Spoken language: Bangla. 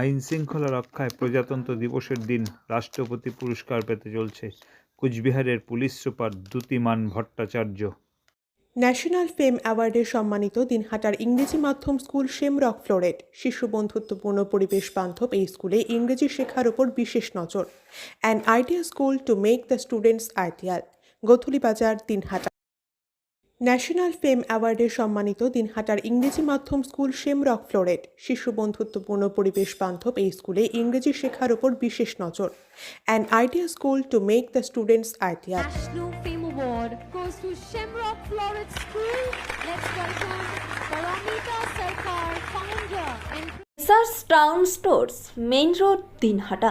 আইন শৃঙ্খলা রক্ষায় প্রজাতন্ত্র দিবসের দিন রাষ্ট্রপতি পুরস্কার পেতে চলছে কুচবিহারের police super Dyutiman Bhattacharya. National fame অ্যাওয়ার্ডে সম্মানিত দিনহাটার ইংরেজি মাধ্যম স্কুল শেমরক ফ্লোরেট, শিশু বন্ধুত্বপূর্ণ পরিবেশ বান্ধব এই স্কুলে ইংরেজি শেখার ওপর বিশেষ নজর। An idea school to make the students ideal Gothuli Bazar, Dinhata. National ফেম অ্যাওয়ার্ডে সম্মানিত দিনহাটার ইংরেজি মাধ্যম স্কুল শেমরক ফ্লোরেট শিশু বন্ধুত্বপূর্ণ পরিবেশ বান্ধব এই স্কুলে ইংরেজি শেখার ওপর বিশেষ নজর। An idea school to make the students ideal National Fame Award goes to Shamrock Floret School. Let's welcome Paramita Sarkar, founder and SARS town stores main road Dinhata